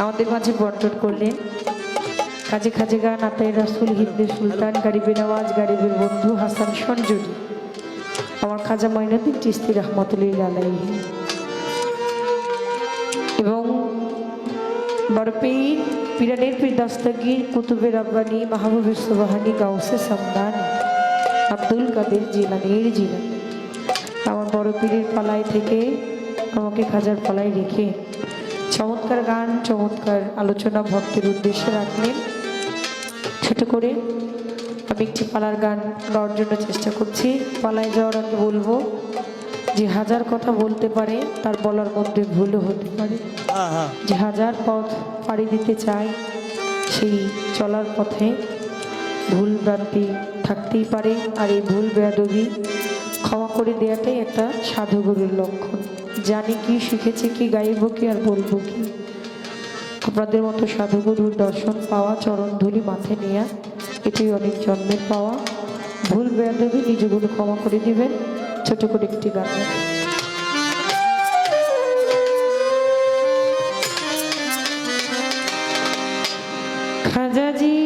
আমাদের মাঝে বন্টন করলেন। কাজে খাজে গান, আতাই রাসুল, হিন্দে সুলতান, গারিবের আওয়াজ, গারিবের বন্ধু, হাসান সঞ্জুরি। আমার খাজা মঈনুদ্দিন চিস্তি রহমতুল্লাহ আলাইহি। এবং বড়পীর পিরানের পীর দস্তগীর কুতুবের আব্বানি, মাহবুবের সুবাহানি, গাউসে সামদান, আব্দুল কাদের জিলানির জিলানি। আমার বড় পীরের পালায় থেকে আমাকে খাজার পালায় রেখে চমৎকার গান চমৎকার আলোচনা ভক্তের উদ্দেশ্যে রাখলেন। ছোট করে আমি একটি পালার গান গাওয়ার জন্য চেষ্টা করছি। পালায় যাওয়ার আগে বলব যে হাজার কথা বলতে পারে তার বলার মধ্যে ভুলও হতে পারে। হ্যাঁ হ্যাঁ। যে হাজার পথ পাড়ি দিতে চায় সেই চলার পথে ভুল ভ্রান্তি থাকতেই পারে। আর এই ভুল বেয়াদবি ক্ষমা করে দেওয়াটাই একটা সাধুগুরুর লক্ষণ। জানি কি শিখেছি, কি গাইব, কি আর বলব কি? আপনাদের মতো সাধুগুরুর দর্শন পাওয়া, চরণ ধুলি মাথে নেওয়া এটি অনেক জন্মের পাওয়া। ভুল বেয়াদবি নিজেগুলো ক্ষমা করে দিবেন। ছোট করে একটি গান। খাজাজি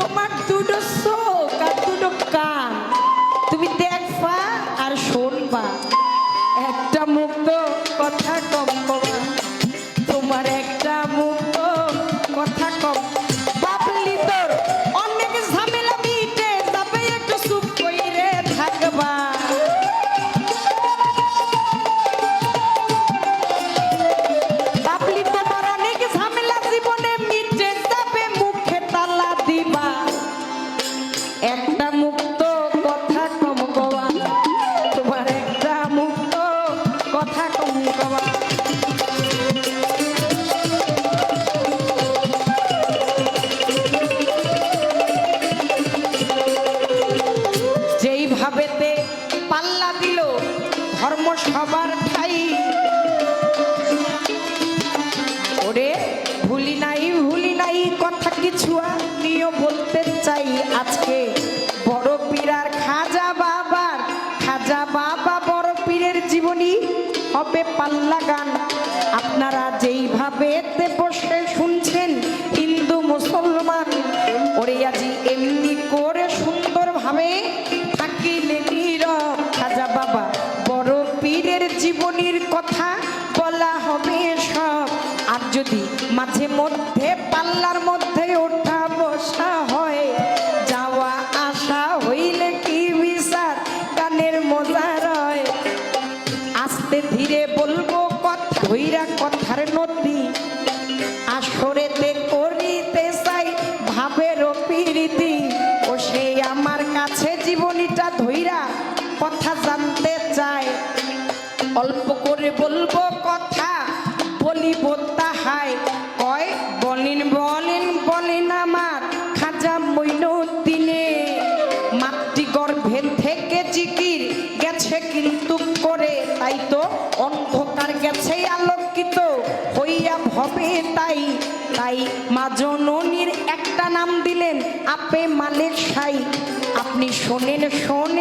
Tomar tudo só. কথা কমুকবা হবে পাল্লা গান। আপনারা যেইভাবে বসে শুনছেন হিন্দু মুসলমান ওরিয়াজি অল্প করে বলব কথা, বলিব তাহাই। কয়, বলেন বলেন বলেন আমার, খাজা মইনুদ্দিনে। মাতৃগর্ভের থেকে জিকির গেছে কিন্তু করে, তাই তো অন্ধকার গেছে আলোকিত, হইয়া ভবে তাই। তাই মা জননীর একটা নাম দিলেন, আপে মালের সাই। আপনি শোনেন শোনেন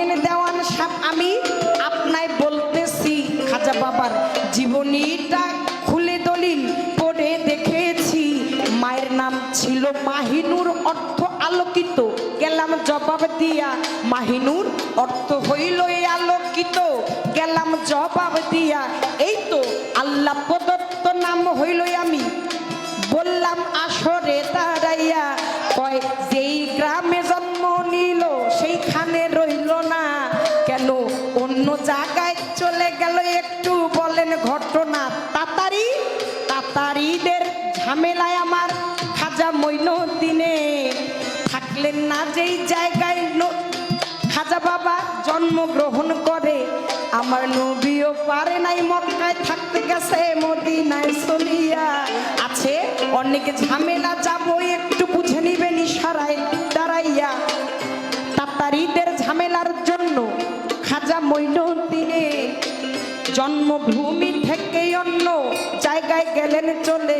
নিটা খুলে দলিল পড়ে দেখেছি। মায়ের নাম ছিল মাহিনুর অর্থ আলোকিত। গেলাম জবাব দিয়া, মাহিনুর অর্থ হইল এই আলোকিত। গেলাম জবাব দিয়া, এই তো আল্লাহ প্রদত্ত নাম হইল জন্মগ্রহণ করে। আমার নবীও পারে নাই মক্কায় থাকতে গেছে, মদিনায় চলিয়া। আছে অনেক ঝামেলা, যাব একটু বুঝে নিবেন ইশারায় দাঁড়াইয়া। তাতারিদের ঝামেলার জন্য খাজা মইনুদ্দিনে জন্মভূমি থেকে অন্য জায়গায় গেলেন চলে।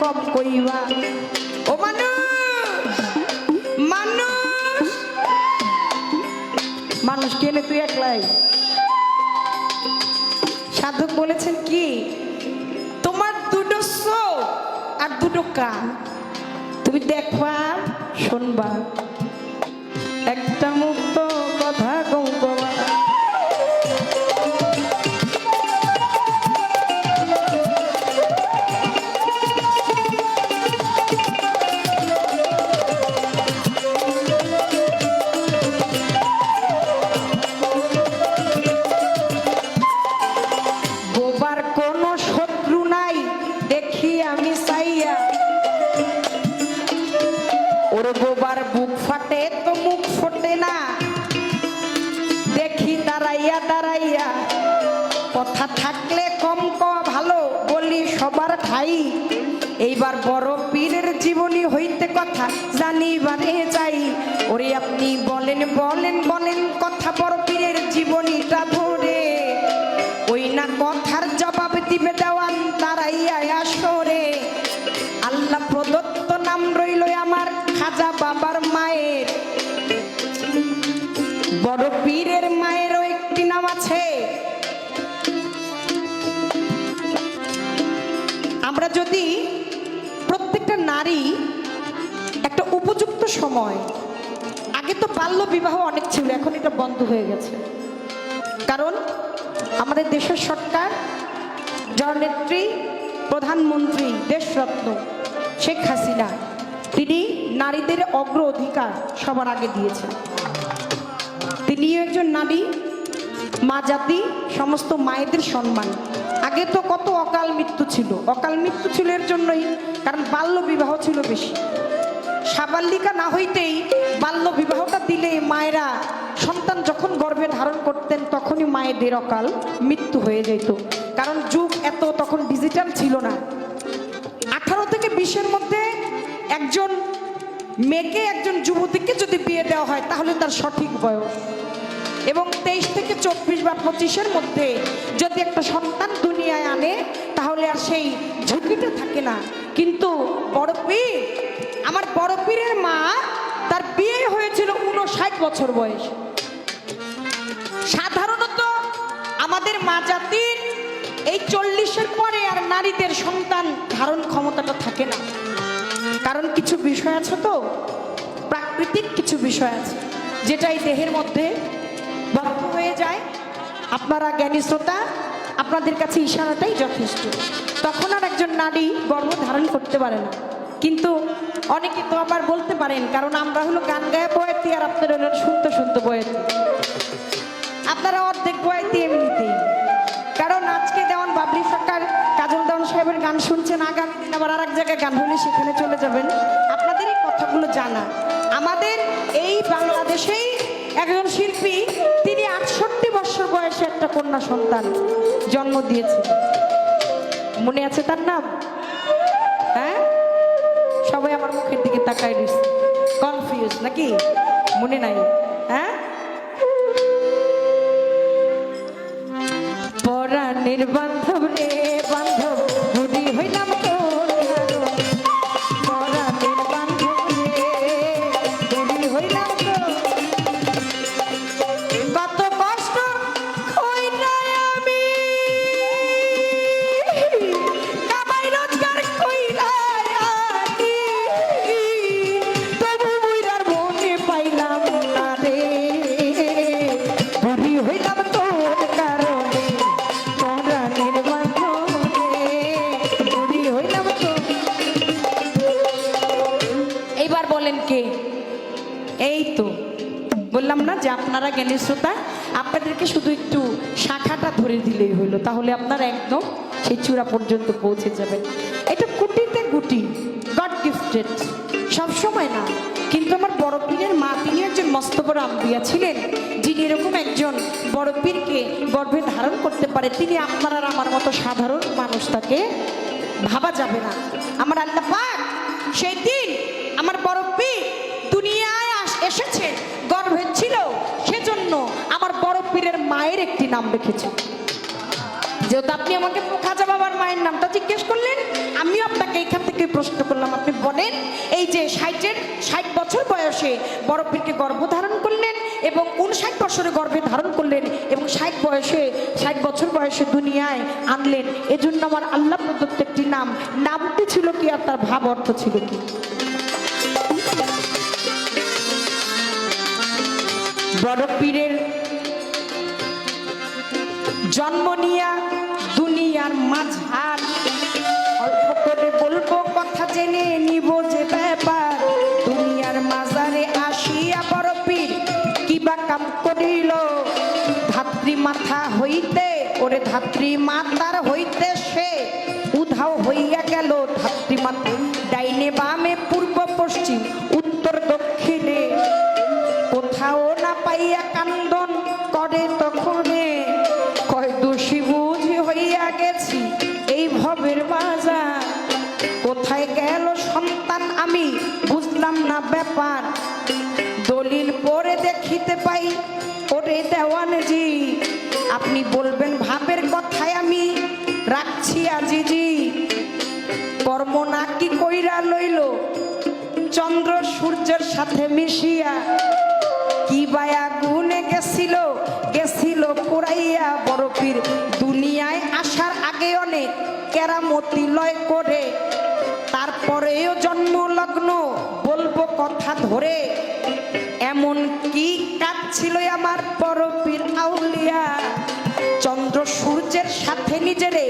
কম কইবা। ও মানুষ! মানুষ! মানুষ কেনে তুই একলাই? সাধক বলেছেন কি? তোমার দুটো চোখ আর দুটো কান। তুমি দেখবা, শুনবা। ঠাই এইবার বড় পীরের জীবনী হইতে কথা জানিবারে যাই। ওরে আপনি বলেন বলেন বলেন কথা বড় পীরের জীবনীটা ধরে ওই না কথার জবাব দিবে দেওয়ান তারাইয়া আসরে আল্লাহ প্রদত্ত নাম রইল আমার খাজা বাবার মায়ের সময়। আগে তো বাল্য বিবাহ অনেক ছিল, এখন এটা বন্ধ হয়ে গেছে। কারণ আমাদের দেশের সরকার জননেত্রী প্রধানমন্ত্রী দেশরত্ন শেখ হাসিনা, তিনি নারীদের অগ্র অধিকার সবার আগে দিয়েছেন। তিনিও একজন নারী, মা জাতি, সমস্ত মায়েদের সম্মান। আগে তো কত অকাল মৃত্যু ছিল। অকাল মৃত্যু ছিল এর জন্যই, কারণ বাল্য বিবাহ ছিল বেশি। সাবাল্লিকা না হইতেই বাল্য বিবাহটা দিলে মায়েরা সন্তান যখন গর্ভে ধারণ করতেন তখনই মায়েদের অকাল মৃত্যু হয়ে যেত। কারণ যুগ এত তখন ডিজিটাল ছিল না। আঠারো থেকে বিশের মধ্যে একজন মেয়েকে একজন যুবতীকে যদি বিয়ে দেওয়া হয় তাহলে তার সঠিক বয়স। এবং তেইশ থেকে চব্বিশ বা পঁচিশের মধ্যে যদি একটা সন্তান দুনিয়ায় আনে তাহলে আর সেই ঝুঁকিটা থাকে না। কিন্তু বড় পীর আমার বড় পীরের মা তার বিয়ে হয়েছিল উনষাট বছর বয়স। সাধারণত আমাদের মা জাতির এই চল্লিশের পরে আর নারীদের সন্তান ধারণ ক্ষমতাটা থাকে না। কারণ কিছু বিষয় আছে তো, প্রাকৃতিক কিছু বিষয় আছে যেটা এই দেহের মধ্যে বদ্ধ হয়ে যায়। আপনারা জ্ঞানী শ্রোতা, আপনাদের কাছে ইশারাটাই যথেষ্ট। তখন আর একজন নারী গর্ভ ধারণ করতে পারে না। কিন্তু অনেকে তো আবার বলতে পারেন, কারণ আমরা হলো গান গায়ে বয়াতি আর আপনারা হলেন শুনতে শুনতে বয়াতি আপনারা অর্ধেক বয়াতি এমনিতেই। কারণ আজকে যেমন বাবলি সরকার কাজল দেওয়ান সাহেবের গান শুনছেন, আগামী দিন আবার আর এক জায়গায় গান হলে সেখানে চলে যাবেন। আপনাদের এই কথাগুলো জানা। আমাদের এই বাংলাদেশেই একজন শিল্পী, তিনি আটষট্টি বছর বয়সে একটা কন্যা সন্তান জন্ম দিয়েছেন। মনে আছে তার নাম? রয়েছে কনফিউজ নাকি মনে নাই হ্যাঁ পরাণের বান্ধব বললাম না যে আপনারা জ্ঞানী শ্রোতা, আপনাদেরকে শুধু একটু শাখাটা ধরে দিলেই হলো, তাহলে আপনারা একদম সেই চূড়া পর্যন্ত পৌঁছে যাবেন এটা কুটিতে গুটি গড গিফটেড সব সময় না। কিন্তু আমার বড় পীরের মা, তিনি একজন মস্ত বড় আম্বিয়া ছিলেন, যিনি এরকম একজন বড় পীরকে গর্ভে ধারণ করতে পারে, তিনি আপনার আমার মতো সাধারণ মানুষ তাকে ভাবা যাবে না। আমার আল্লাহ পাক সেই দিন আমার বড় পীর দুনিয়ায় আস- গর্ভে সেজন্য আমার বড় পীরের মায়ের একটি নাম রেখেছে। যেহেতু আপনি আমাকে খাজা বাবার মায়ের নামটা জিজ্ঞেস করলেন, আমিও আপনাকে এখান থেকে প্রশ্ন করলাম, আপনি বলেন, এই যে ষাটের, ষাট বছর বয়সে বড় পীরকে গর্ভধারণ করলেন এবং উনষাট বছরে গর্ভে ধারণ করলেন এবং ষাট বয়সে, ষাট বছর বয়সে দুনিয়ায় আনলেন, এজন্য আমার আল্লাহ প্রদত্ত একটি নাম। নামটি ছিল কি আর তার ভাব অর্থ ছিল কি? কিবা কাম করিল ধাত্রী মাথা হইতে ওরে ধাত্রী মাতার হইতে সে উধাও হইয়া গেল। ধাত্রী মাতা দেখিতে পাই, ওরে দেওয়ানজি, আপনি বলবেন ভাবের কথায় আমি রাখছি আজিজি। কর্ম নাকি কইরা লইল, চন্দ্র সূর্যের সাথে মিশিয়া। কি বায়া গুনে গেছিল গেছিল পুরাইয়া বড় পীর দুনিয়ায় আসার আগে অনেক কেরামতি লয় করে। তারপরেও জন্ম লগ্ন বলব কথা ধরে। এমন কি কাজ ছিল আমার পরবীর পীর আউলিয়া? চন্দ্র সূর্যের সাথে নিজেরে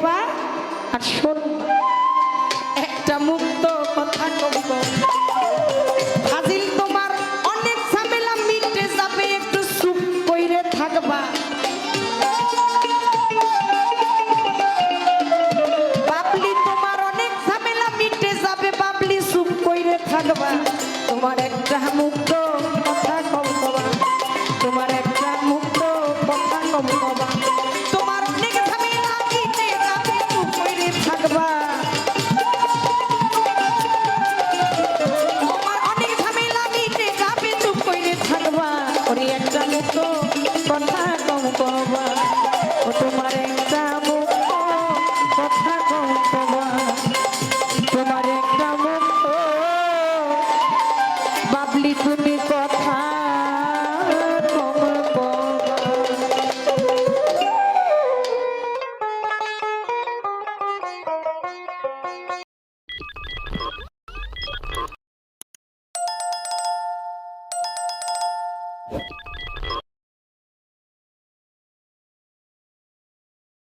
দেখবা আর শুনবা